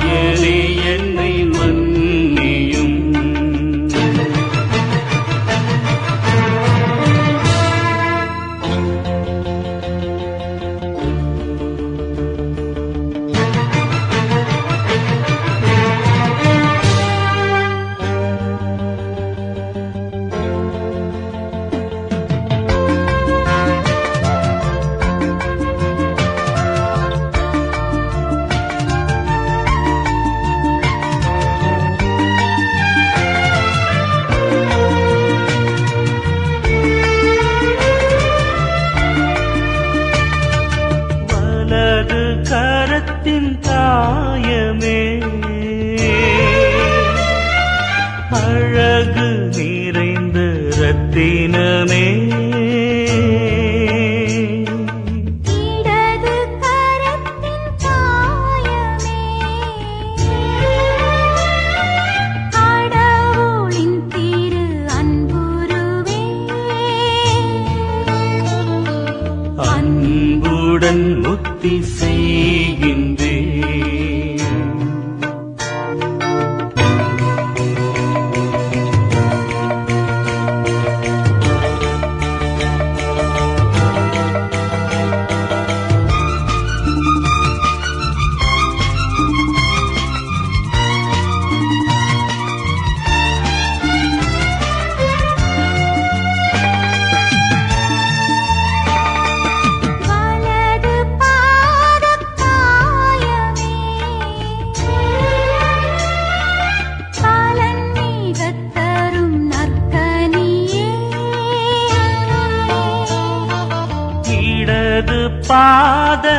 yeah. என்பது கரத்தின் தாயமே. அழகு அன்புடன் ஒத்தி செய்கின்றேன் இடது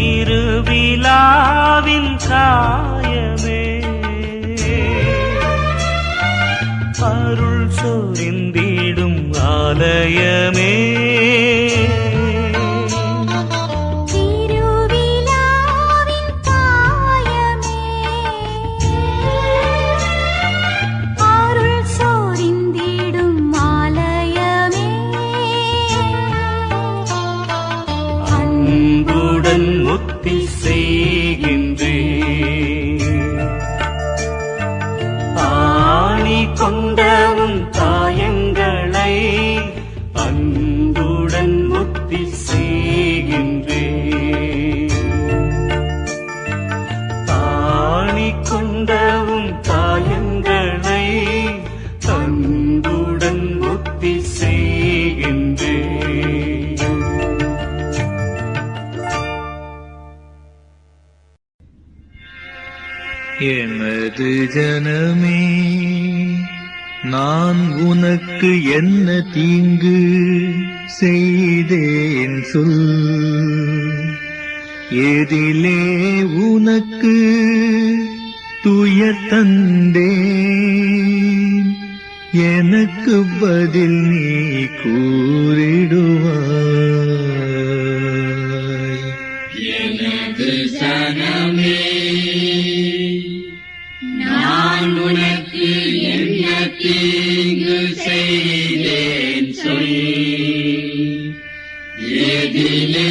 திருவிழாவின் காயமே அருள் சோரிந்திடும் ஆலயமே. அன்புடன் எனது ஜனமே நான் உனக்கு என்ன தீங்கு செய்தேன் சொல். எதிலே உனக்கு துயர் தந்தேன் எனக்கு பதில் நீ கூறிடுவாய். நான் உனக்கு என்ன தீங்கு செய்தேன் சொல். எதிலே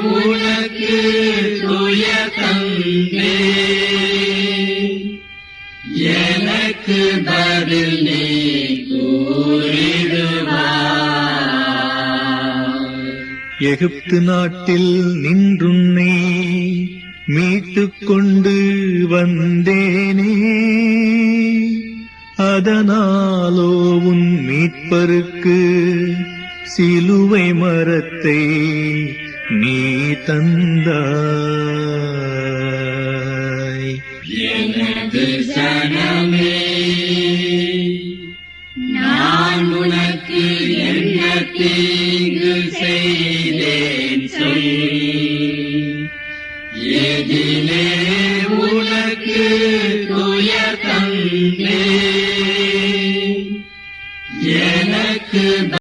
உனக்கு துய தந்தே எனக்கு பதில் நீ எகிப்து நாட்டில் நின்றுன்னை மீட்டுக் கொண்டு வந்தேனே. அதனாலோ உன் மீட்பருக்கு சிலுவை மரத்தை நீ தந்தாய். எனது சனமே நான் உனக்கு என்ன தீங்கு செய்தேன் சொல்? எதிலே உனக்கு துயர் தந்தே